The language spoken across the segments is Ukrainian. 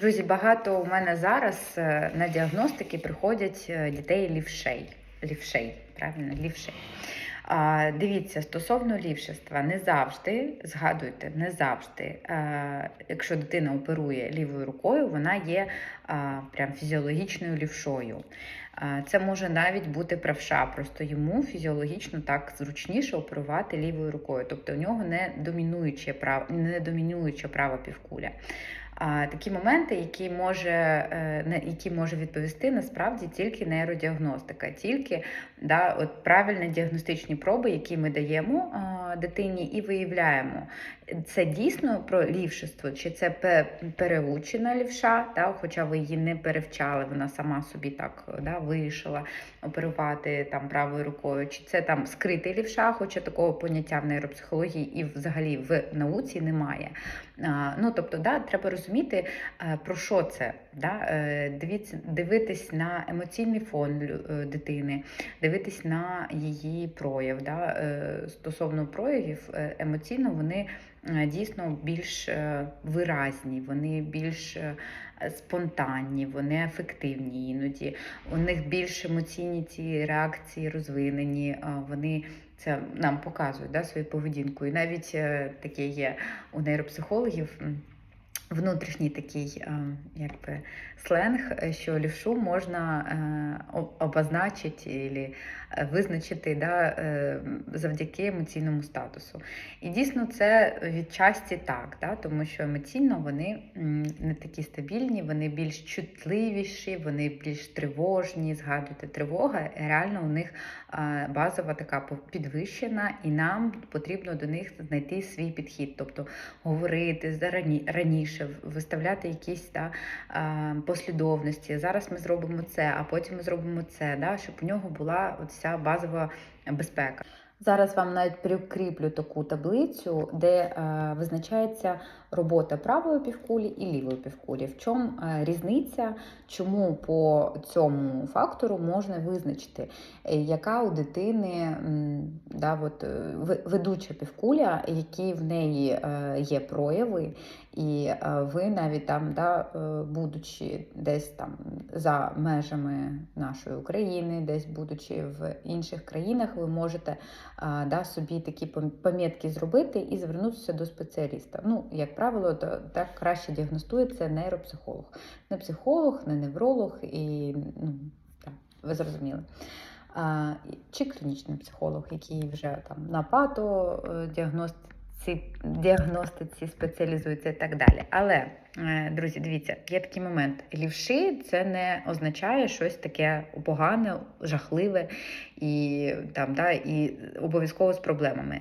Друзі, багато у мене зараз е, на діагностики приходять е, дітей лівшей. Лівшей, правильно, лівшей. Дивіться, стосовно лівшества, не завжди, згадуйте, не завжди, е, якщо дитина оперує лівою рукою, вона є прям фізіологічною лівшою. Це може навіть бути правша, просто йому фізіологічно так зручніше оперувати лівою рукою. Тобто у нього не домінуюче право, не домінуюча права півкуля. Такі моменти, які може, е, на які може відповісти насправді тільки нейродіагностика, тільки да, от правильні діагностичні проби, які ми даємо а, дитині і виявляємо, це дійсно про лівшество, чи це пе- переучена лівша, да, хоча ви її не перевчали, вона сама собі так да, вирішила оперувати там правою рукою, чи це там скритий лівша, хоча такого поняття в нейропсихології і взагалі в науці немає. А, Ну, тобто, да, треба розуміти, е, про що це. Да? е, дивитись на емоційний фон е, дитини, дивитись на її прояв. Да? е, Стосовно проявів, е, емоційно вони е, дійсно більш виразні, вони більш спонтанні, вони ефективні іноді. У них більш емоційні ці реакції розвинені, вони це нам показують да, свою поведінку. І навіть таке є у нейропсихологів. Внутрішній такий е, якби, сленг, е, що лівшу можна е, обозначити і визначити да, завдяки емоційному статусу. І дійсно це відчасті так, да, тому що емоційно вони не такі стабільні, вони більш чутливіші, вони більш тривожні. Згадуйте, тривога реально у них базова така підвищена, і нам потрібно до них знайти свій підхід, тобто говорити раніше, в- виставляти якісь да, послідовності. Зараз ми зробимо це, а потім ми зробимо це, да, щоб у нього була от базова безпека. Зараз вам навіть прикріплю таку таблицю, де е, визначається робота правої півкулі і лівої півкулі. В чому е, різниця, чому по цьому фактору можна визначити, е, яка у дитини да, от, е, ведуча півкуля, які в неї є прояви, і ви навіть там, да, будучи десь там за межами нашої України, десь будучи в інших країнах, ви можете да, собі такі помітки зробити і звернутися до спеціаліста. Ну, як правило, то так краще діагностується нейропсихолог. Не психолог, не невролог і ну, так, ви зрозуміли. А, чи клінічний психолог, який вже там на пато діагностиці, діагностиці спеціалізується і так далі. Але, друзі, дивіться, є такий момент. Лівши це не означає щось таке погане, жахливе і там, да, і обов'язково з проблемами.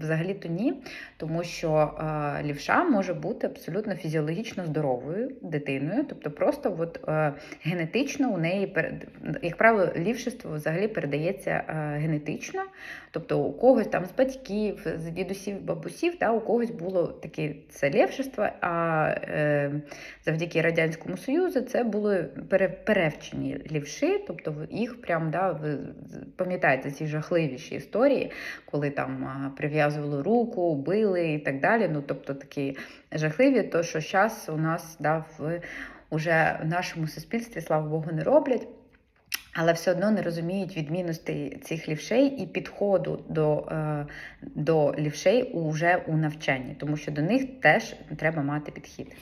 Взагалі-то ні, тому що е, лівша може бути абсолютно фізіологічно здоровою дитиною, тобто просто от, е, генетично у неї, як правило, лівшество взагалі передається е, генетично, тобто у когось там з батьків, з дідусів, бабусів, да, у когось було таке це левшество, а е, завдяки Радянському Союзу це були пере, перевчені лівши, тобто їх прям, да, пам'ятаєте ці жахливіші історії, коли там прив'язували руку, били і так далі. Ну, тобто такі жахливі, то що зараз у нас да, в уже в нашому суспільстві, слава Богу, не роблять. Але все одно не розуміють відмінностей цих лівшей і підходу до, е, до лівшей уже у навчанні, тому що до них теж треба мати підхід.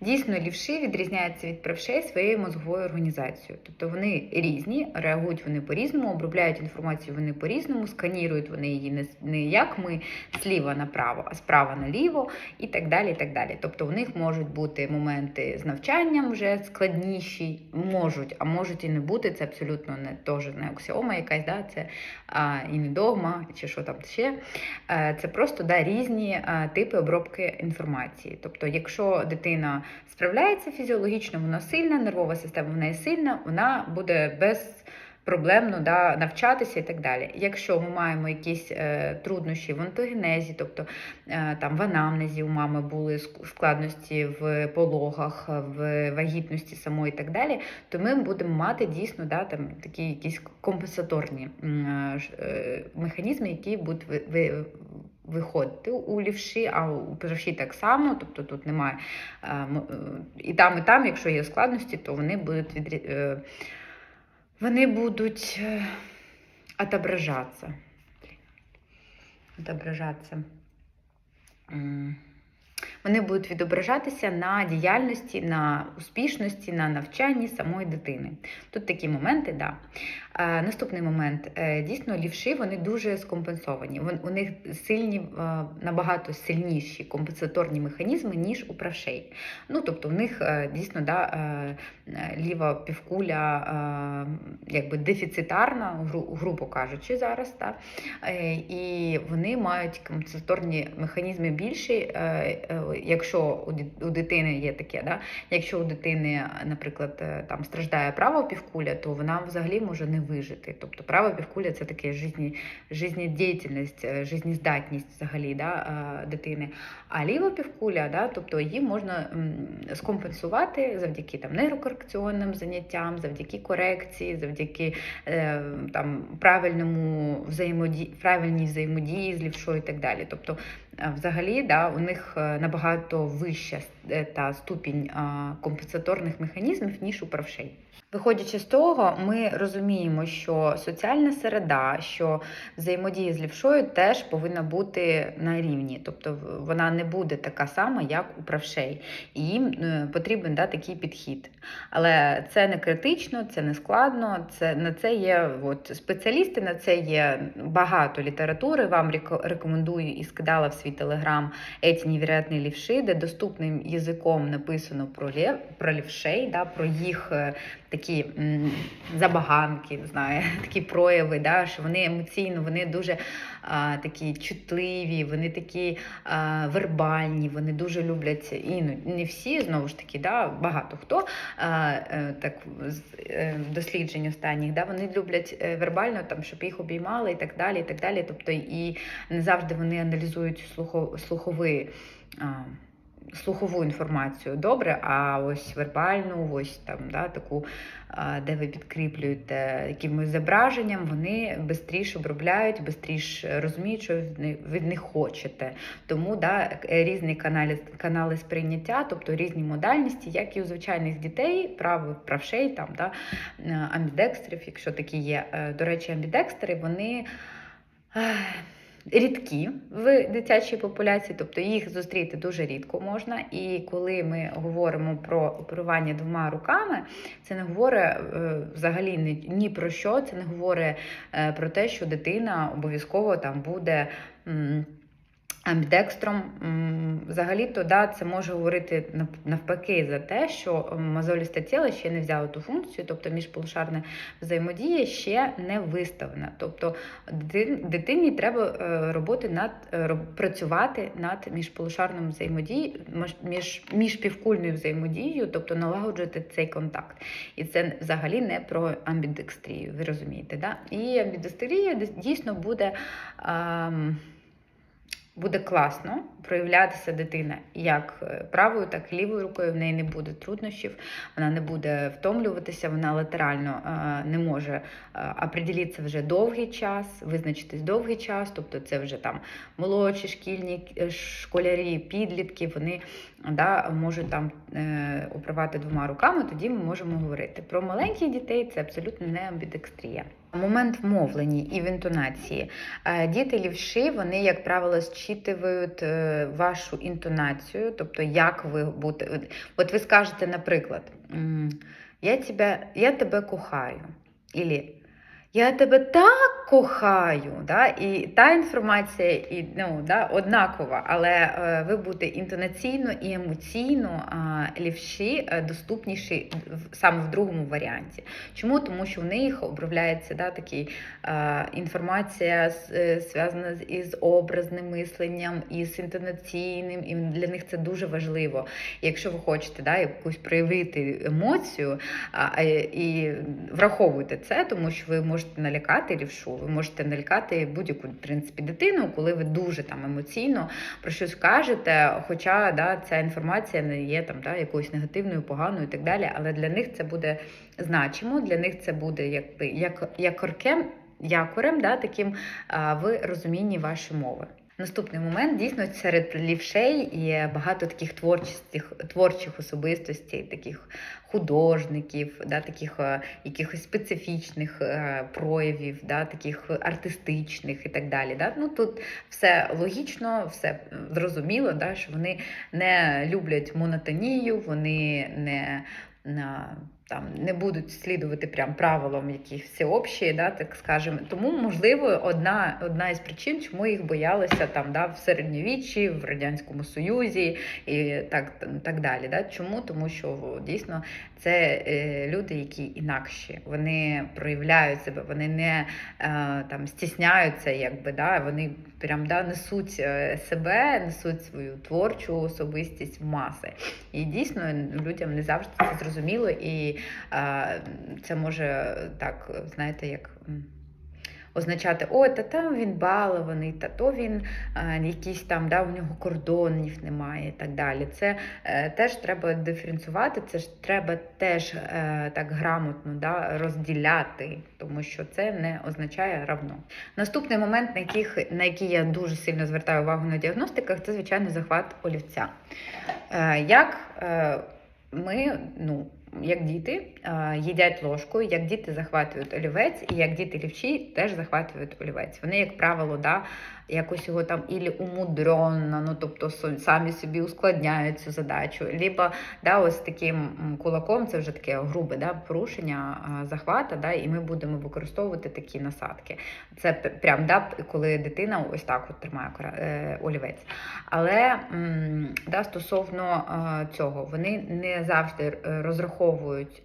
Дійсно, лівші відрізняються від правшей своєю мозговою організацією. Тобто вони різні, реагують вони по-різному, обробляють інформацію вони по-різному, сканірують вони її не, як ми зліва направо, а справа наліво і так далі. і так далі. Тобто у них можуть бути моменти з навчанням вже складніші, можуть, а можуть і не бути. Це абсолютно не теж не аксіома якась, да? це а, і не догма, чи що там ще. Е, Це просто да, різні е, типи обробки інформації. Тобто, якщо дитина справляється фізіологічно, вона сильна, нервова система в неї сильна, вона буде без. Проблемно да, навчатися і так далі. Якщо ми маємо якісь е, труднощі в онтогенезі, тобто е, там в анамнезі у мами були складності в пологах, в вагітності самої і так далі, то ми будемо мати дійсно да, там, такі якісь компенсаторні е, е, механізми, які будуть ви- ви- виходити у лівші, а у правші так само, тобто тут немає е, е, і там, і там, якщо є складності, то вони будуть відрі... е, вони будуть отображатися. Отображатися. Вони будуть відображатися на діяльності, на успішності, на навчанні самої дитини. Тут такі моменти, да. Е, наступний момент. Е, дійсно, лівші вони дуже скомпенсовані. У них сильні, е, набагато сильніші компенсаторні механізми, ніж у правшей. Ну, тобто, в них дійсно да, ліва півкуля якби дефіцитарна, грубо кажучи, зараз. Да? І вони мають компенсаторні механізми більші, якщо у дитини є таке, да? якщо у дитини, наприклад, е, там страждає права півкуля, то вона взагалі може не вижити. Тобто права півкуля це таке жизні, жизнедіяльність, е, взагалі да, е, дитини. А ліва півкуля, да, тобто її можна скомпенсувати завдяки там, нейрокорекційним заняттям, завдяки корекції, завдяки там, правильному взаємодії, правильній взаємодії з лівшою і так далі. Тобто, взагалі, да, у них е, набагато вища е, та ступінь компенсаторних механізмів, ніж у правшей. Виходячи з того, ми розуміємо, що соціальна середа, що взаємодія з лівшою теж повинна бути на рівні, тобто вона не буде така сама, як у правшей, і їм е, потрібен да, такий підхід. Але це не критично, це не складно. Це на це є от, спеціалісти, на це є багато літератури. Вам рекомендую і скидала в свій телеграм «Еті невероятні лівши, де доступним язиком написано про лев, про лівшей, да, про їх е, такі забаганки, не знаю, такі прояви, да, що вони емоційно, вони дуже а, такі чутливі, вони такі а, вербальні, вони дуже люблять і ну, не всі, знову ж таки, да, багато хто а, е, так з е, досліджень останніх, да, вони люблять е, вербально, там, щоб їх обіймали і так далі. і так далі. Тобто і не завжди вони аналізують слухо, слуховий. А, Слухову інформацію добре, а ось вербальну, ось там да, таку, де ви підкріплюєте якимось зображенням, вони швидше обробляють, швидше розуміють, що від них- хочете. Тому да, е, різні канали, канали сприйняття, тобто різні модальності, як і у звичайних дітей, прав, правшей, там, да, амбідекстрів, якщо такі є. Е, До речі, амбідекстери, вони. Рідкі в дитячій популяції, тобто їх зустріти дуже рідко можна. І коли ми говоримо про оперування двома руками, це не говорить е, взагалі ні про що, це не говорить е, про те, що дитина обов'язково там буде. Амбідекстром взагалі-то да, це може говорити навпаки за те, що мозолісте тіло ще не взяло ту функцію, тобто міжполушарна взаємодія ще не виставлена. Тобто дитині треба е, роботи над е, працювати над міжполушарною взаємодією, між- між міжпівкульною взаємодією, тобто налагоджувати цей контакт. І це взагалі не про амбідекстрію, ви розумієте, да? І амбідекстрія дійсно буде. ам, Буде класно проявлятися дитина як е, правою, так і лівою рукою. В неї не буде труднощів, вона не буде втомлюватися, вона латерально е, не може е, определитися вже довгий час, визначитись довгий час, тобто це вже там молодші шкільні школярі, підлітки, вони да, можуть там управляти двома руками, тоді ми можемо говорити. Про маленьких дітей це абсолютно не амбідекстрія. Момент в мовленні і в інтонації. Е, Діти лівші, вони, як правило, зчитують е, вашу інтонацію, тобто як ви будете. От ви скажете, наприклад, я тебе, я тебе кохаю. Ілі я тебе так кохаю. Да? І та інформація і, ну, да, однакова, але е, ви будете інтонаційно і емоційно лівші е, доступніші в- саме в другому варіанті. Чому? Тому що в них обробляється да, такий, е, інформація зв'язана із образним мисленням, із інтонаційним, і для них це дуже важливо. Якщо ви хочете да, якусь проявити емоцію, і враховуйте це, тому що ви можете налякати лівшу, ви можете налякати будь-яку в принципі дитину, коли ви дуже там емоційно про щось кажете, хоча да, ця інформація не є там да, якоюсь негативною, поганою і так далі. Але для них це буде значимо, для них це буде якби як якоркем, якорем, да, таким в розумінні вашої мови. Наступний момент дійсно серед лівшей є багато таких творчих, творчих особистостей, таких художників, да, таких е, якихось специфічних е, проявів, да, таких артистичних і так далі. Да. Ну, тут все логічно, все зрозуміло, да, що вони не люблять монотонію, вони не. Там не будуть слідувати прям правилам, які всеобщі, да, так скажемо. Тому, можливо, одна одна із причин, чому їх боялися там да, в середньовіччі, в Радянському Союзі і так так далі. Да. Чому? Тому що дійсно це е, люди, які інакші, вони проявляють себе, вони не е, там стісняються, якби да, вони прям да, несуть е, себе, несуть свою творчу особистість в маси. І дійсно людям не завжди це зрозуміло. і це може так, знаєте, як. Означати, о, та там він балований, та то він а, якийсь там, да, у нього кордонів немає і так далі. Це е, теж треба диференціювати, це ж треба теж е, так грамотно да, розділяти, тому що це не означає равно. Наступний момент, на, яких, на який я дуже сильно звертаю увагу на діагностиках, це звичайно захват олівця. Е, як е, ми, ну, як діти їдять ложкою, як діти захватують олівець, і як діти лівчі теж захватують олівець. Вони, як правило, да, якось його там ілі умудренно, ну тобто самі собі ускладняють цю задачу. Либо да, ось таким кулаком це вже таке грубе да, порушення захвата, да, і ми будемо використовувати такі насадки. Це прям да, коли дитина ось так от тримає е, олівець. Але да, стосовно цього, вони не завжди розраховують.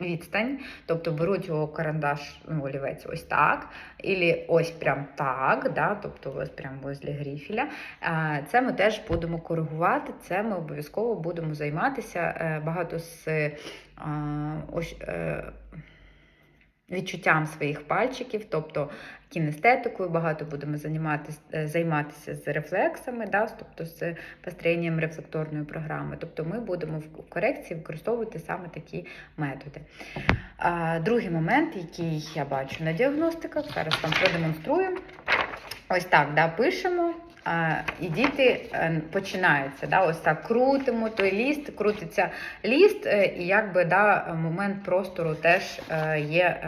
Е, е, відстань, тобто беруть його карандаш, ну, олівець ось так, і ось прям так, да, тобто ось прям возле гріфіля. Це ми теж будемо коригувати, це ми обов'язково будемо займатися. Е, багато з ось. Відчуттям своїх пальчиків, тобто кінестетикою, багато будемо займатися е, займатися з рефлексами, да, тобто з построєнням рефлекторної програми. Тобто ми будемо в корекції використовувати саме такі методи. А, Другий момент, який я бачу на діагностиках, зараз вам продемонструю. Ось так да, пишемо. І діти е, починаються. Да, Ось так крутимо той ліст, крутиться ліст, е, і якби да, момент простору теж е, є.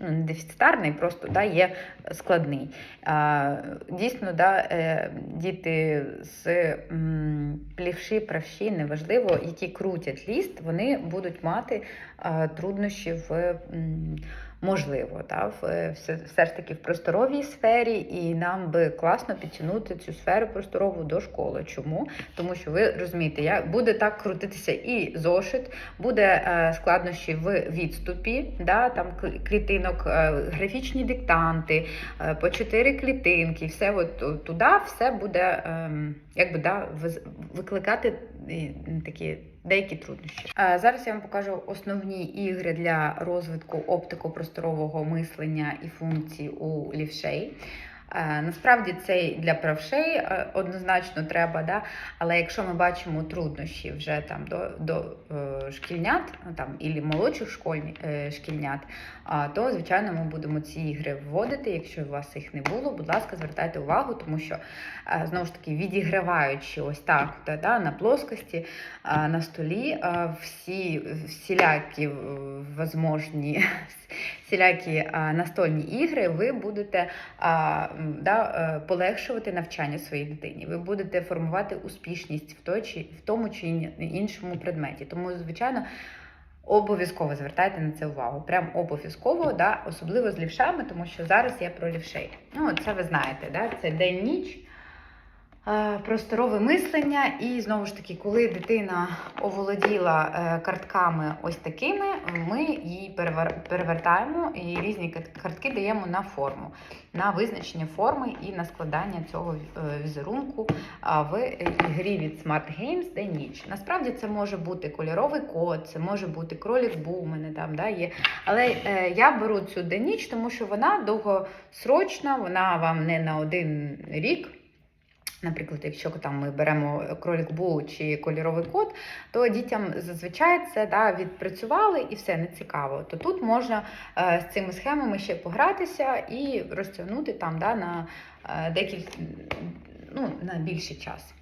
Ну, дефіцитарний, просто да, є складний. Дійсно, да, діти з плівші, правші, неважливо, які крутять ліст, вони будуть мати труднощі в можливо, та, в, все, все ж таки в просторовій сфері, і нам би класно підтягнути цю сферу просторову до школи. Чому? Тому що ви розумієте, я, буде так крутитися і зошит, буде е, складнощі в відступі, да, там клітинок, е, графічні диктанти, е, по чотири клітинки, все от туди все буде е, якби, да, викликати такі деякі труднощі. Зараз я вам покажу основні ігри для розвитку оптико-просторового мислення і функцій у лівшей. Е, насправді це для правшей е, однозначно треба, да? але якщо ми бачимо труднощі вже там до до е, шкільнят, там, і молодших школьні, шкільнят, то, звичайно, ми будемо ці ігри вводити. Якщо у вас їх не було, будь ласка, звертайте увагу, тому що, знову ж таки, відіграваючи ось так да, на плоскості, на столі, всі всілякі возможні всілякі настольні ігри, ви будете да, е, полегшувати навчання своїй дитині. Ви будете формувати успішність в той чи в тому чи іншому предметі. Тому, звичайно. Обов'язково звертайте на це увагу. Прям обов'язково, да, особливо з лівшами, тому що зараз я про лівшей. Ну, це ви знаєте, да, це день-ніч просторове мислення, і знову ж таки, коли дитина оволоділа е, картками ось такими, ми її перевертаємо і різні картки даємо на форму, на визначення форми і на складання цього е, візерунку в грі від Smart Games де ніч. Насправді це може бути кольоровий код, це може бути кролік бу, мене там да, є. Але е, я беру цю де ніч, тому що вона довгосрочна, вона вам не на один рік. Наприклад, якщо там ми беремо кролік Бу чи кольоровий код, то дітям зазвичай це да, відпрацювали і все не цікаво. То тут можна е, з цими схемами ще погратися і розтягнути там да, на е, декілька ну, на більший час.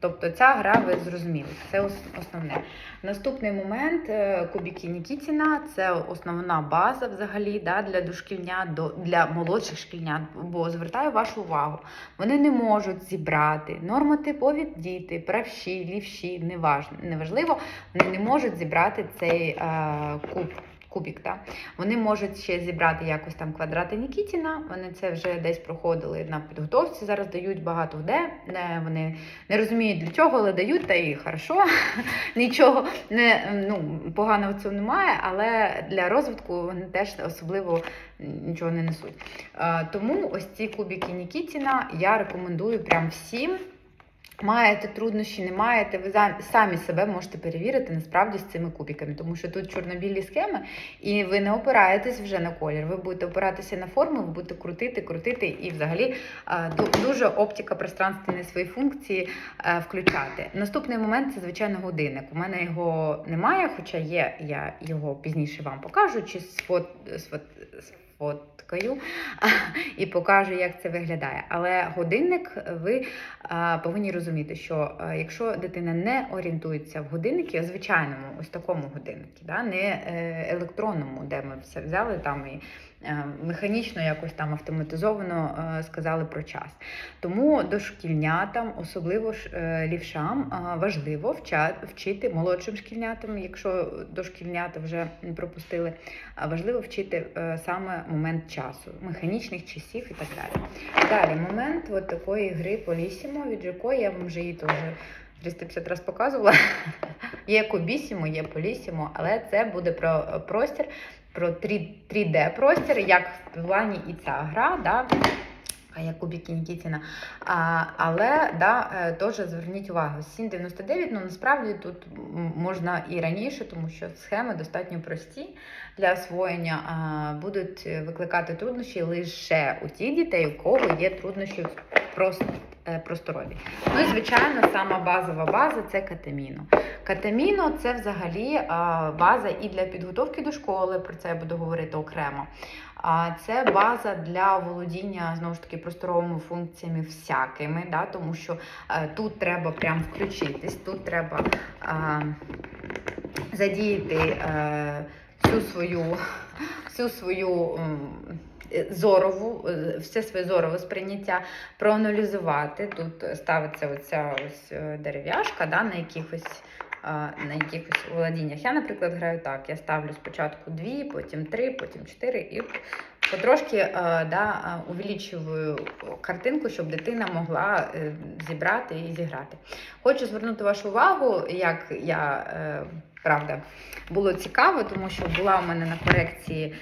Тобто ця гра, ви зрозуміли, це основне. Наступний момент е, кубики Нікітіна це основна база взагалі да, для дошкільнят, до, для молодших шкільнят. Бо звертаю вашу увагу, вони не можуть зібрати нормотипові діти, правші, лівші, неважливо, вони не можуть зібрати цей е, куб. Кубік, да? Вони можуть ще зібрати якось там квадрати Нікітіна. Вони це вже десь проходили на підготовці. Зараз дають багато де. Не, вони не розуміють для чого, але дають, та і хорошо. Нічого не ну, поганого в цьому немає, але для розвитку вони теж особливо нічого не несуть. Е, Тому ось ці кубики Нікітіна я рекомендую прям всім. Маєте труднощі, не маєте, ви самі себе можете перевірити насправді з цими кубиками, тому що тут чорно-білі схеми, і ви не опираєтесь вже на колір. Ви будете опиратися на форму, ви будете крутити, крутити і взагалі дуже оптика пространственної свої функції е, включати. Наступний момент це звичайно годинник. У мене його немає, хоча є, я його пізніше вам покажу, чи сфот, сфот, сфоткаю і покажу, як це виглядає. Але годинник ви повинні розуміти, що якщо дитина не орієнтується в годинники, звичайному, ось такому годиннику, да, не е, електронному, де ми все взяли там і механічно якось там автоматизовано е, сказали про час. Тому дошкільнятам, особливо ж е, лівшам, важливо вчити молодшим шкільнятам, якщо дошкільнята вже пропустили, важливо вчити е, саме момент часу, механічних часів і так далі. Далі момент от такої гри Полісімо, від якої я вам вже її теж 350 разів показувала. Є Кубісімо, є Полісімо, але це буде про е, простір, про 3, 3D простір, як в плані і ця гра. Да? Як кубики Нікітіна. А, але да, е, теж зверніть увагу, 7,99, ну насправді тут можна і раніше, тому що схеми достатньо прості для освоєння, а, будуть викликати труднощі лише у тих дітей, у кого є труднощі просто. Е, Просторові. Ну і звичайно, сама базова база це катаміно. Катаміно це взагалі база і для підготовки до школи, про це я буду говорити окремо. Це база для володіння знову ж таки просторовими функціями всякими, да, тому що е, тут треба прям включитись, тут треба е, задіяти е, всю свою, всю свою е, зорову, е, все своє зорове сприйняття, проаналізувати. Тут ставиться оця ось е, дерев'яшка да, на якихось. На якихось володіннях. Я, наприклад, граю так. Я ставлю спочатку дві, потім три, потім чотири і потрошки е, да, е, увеличую картинку, щоб дитина могла е, зібрати і зіграти. Хочу звернути вашу увагу, як я е, правда було цікаво, тому що була у мене на корекції.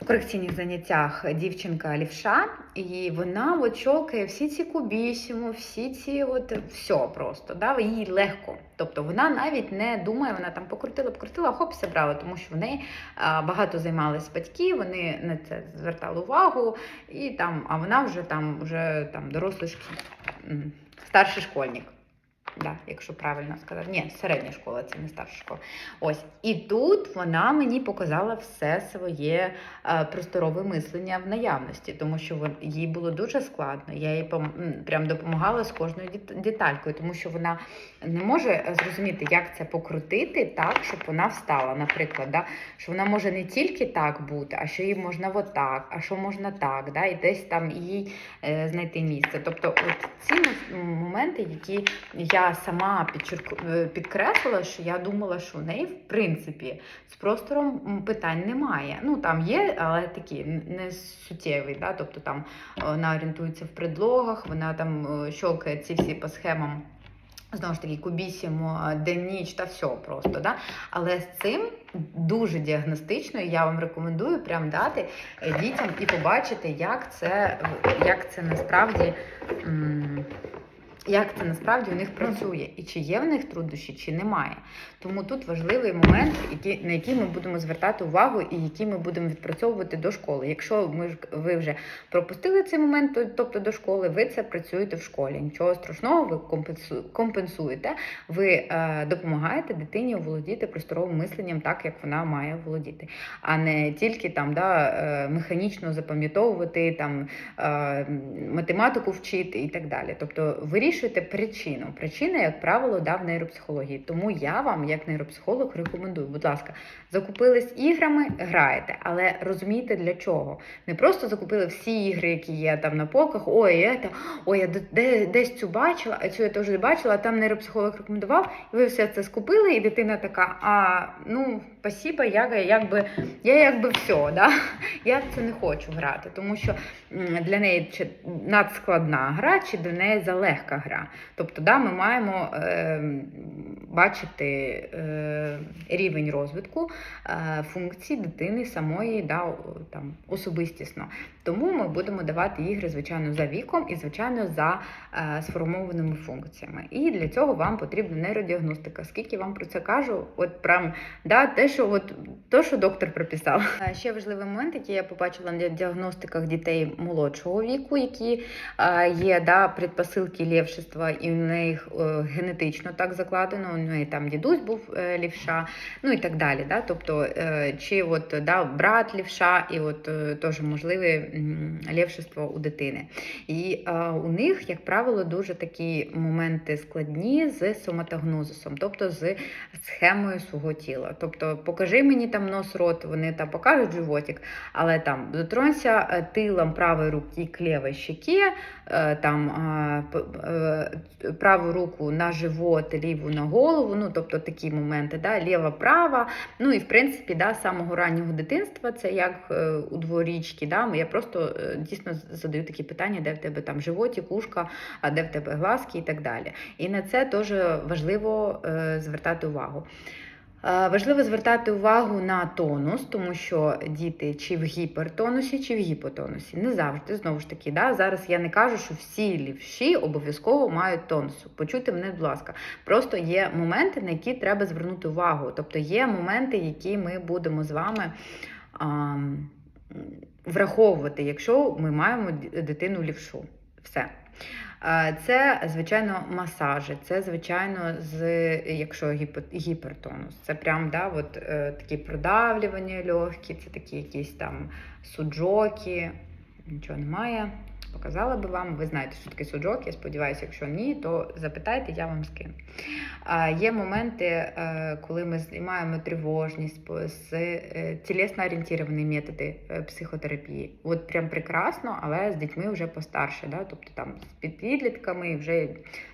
В корекційних заняттях дівчинка лівша, і вона от щолкає всі ці кубісіму, всі ці от все просто. Да? Їй легко. Тобто вона навіть не думає, вона там покрутила, покрутила, хоп, брала, тому що в неї багато займалися батьки, вони на це звертали увагу, і там, а вона вже там вже там дорослий старший школьник. Да, якщо правильно сказати. Ні, середня школа, це не старша школа. Ось. І тут вона мені показала все своє е, просторове мислення в наявності, тому що їй було дуже складно. Я їй прям допомагала з кожною дет- деталькою, тому що вона не може е, зрозуміти, як це покрутити так, щоб вона встала. Наприклад, да? що вона може не тільки так бути, а що їй можна отак, а що можна так, да? і десь там їй е, знайти місце. Тобто, от ці моменти, які я сама підчерку... е, підкреслила, що я думала, що в неї, в принципі, з простором питань немає. Ну, там є, але такі не суттєві. Да? Тобто там е, вона орієнтується в предлогах, вона там е, щолкає ці всі по схемам. Знову ж таки, кубісімо, день ніч та все просто. Да? Але з цим дуже діагностично, і я вам рекомендую прям дати дітям і побачити, як це, як це насправді. м, як це насправді у них працює, і чи є в них труднощі, чи немає. Тому тут важливий момент, який, на який ми будемо звертати увагу і який ми будемо відпрацьовувати до школи. Якщо ми ви вже пропустили цей момент, то- тобто до школи, ви це працюєте в школі. Нічого страшного, ви компенсу- компенсуєте, ви е, допомагаєте дитині володіти просторовим мисленням так, як вона має володіти, а не тільки там да, е, механічно запам'ятовувати там е, математику вчити і так далі. Тобто вирішуйте причину. Причина, як правило, да, в нейропсихології. Тому я вам, як нейропсихолог, рекомендую, будь ласка, закупились іграми, граєте, але розумієте для чого. Не просто закупили всі ігри, які є там на полках. Ой, ета, ой, я де- де, десь цю бачила, а цю я теж бачила, а там нейропсихолог рекомендував, і ви все це скупили, і дитина така: а ну, спасіба, я якби я якби все, да? я в це не хочу грати, тому що для неї чи надскладна гра, чи для неї залегка гра. Тобто, да, ми маємо е, бачити е, рівень розвитку е, функцій дитини самої да, там, особистісно. Тому ми будемо давати ігри, звичайно, за віком і, звичайно, за е, сформованими функціями. І для цього вам потрібна нейродіагностика. Скільки вам про це кажу, от прям да, те, що от то, що доктор прописав. Е, Ще важливий момент, який я побачила на діагностиках дітей молодшого віку, які е, є да, предпосилки лєвшества, і в них е, генетично так закладено. У неї там дідусь був е, лівша, ну і так далі. Да? Тобто, е, чи от да, брат лівша, і от теж можливе м, лєвшество у дитини. І у них, як правило, дуже такі моменти складні з соматогнозисом, тобто з схемою свого тіла. Тобто, покажи мені там нос, рот, вони там покажуть животик, але там дотронься тилом правої руки к лівій щекі, е, там праву руку на живот, ліву на голову. Ну, тобто такі моменти, да, ліва, права. Ну і в принципі, да, з самого раннього дитинства, це як е, у дворічки. Да, я просто е, дійсно задаю такі питання, де в тебе там животик, ушка, а де в тебе глазки і так далі. І на це теж важливо е, звертати увагу. Е, Важливо звертати увагу на тонус, тому що діти чи в гіпертонусі, чи в гіпотонусі. Не завжди, знову ж таки, да? зараз я не кажу, що всі лівші обов'язково мають тонусу. Почуйте мене, будь ласка. Просто є моменти, на які треба звернути увагу. Тобто є моменти, які ми будемо з вами. ам, Враховувати, якщо ми маємо дитину лівшу. Все. Це, звичайно, масажі, це, звичайно, з, якщо гіпертонус. Це прям да, от, е, такі продавлювання легкі, це такі якісь там суджоки. Нічого немає. Показала би вам, ви знаєте, що таке суджок. Я сподіваюся, якщо ні, то запитайте, я вам скину. А, Є моменти, е, коли ми знімаємо тривожність, з е, тілесно орієнтовані методи е, психотерапії. От прям прекрасно, але з дітьми вже постарше, да? тобто там з підлітками і вже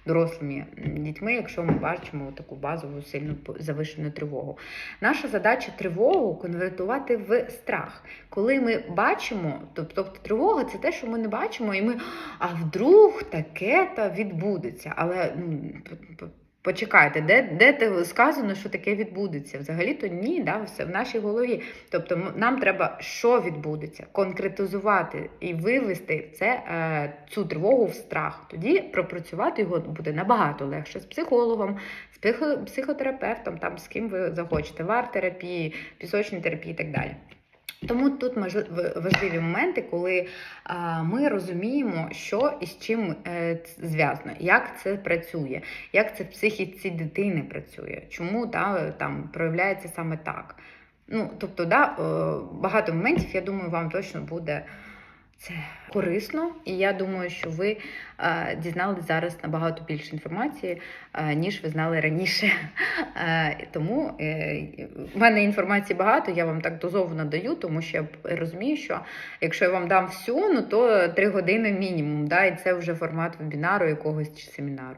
дорослими дітьми, якщо ми бачимо таку базову сильну завишену тривогу. Наша задача тривогу конвертувати в страх. Коли ми бачимо, тобто тривога це те, що ми не бачимо, і ми а вдруг таке та відбудеться. Але ну, почекайте, де, де те сказано, що таке відбудеться? Взагалі-то ні, да, все в нашій голові. Тобто нам треба, що відбудеться, конкретизувати і вивести це, е, цю тривогу в страх. Тоді пропрацювати його буде набагато легше з психологом, з психотерапевтом, там з ким ви захочете, в арт-терапії, пісочній терапії і так далі. Тому тут важливі моменти, коли ми розуміємо, що і з чим е, зв'язано, як це працює, як це в психіці дитини працює, чому та, там проявляється саме так. Ну, тобто, да, багато моментів, я думаю, вам точно буде це корисно, і я думаю, що ви е, дізналися зараз набагато більше інформації, е, ніж ви знали раніше. Е, тому в мене інформації багато, я вам так дозовано даю, тому що я розумію, що якщо я вам дам всю, ну то три години мінімум, да, і це вже формат вебінару якогось чи семінару.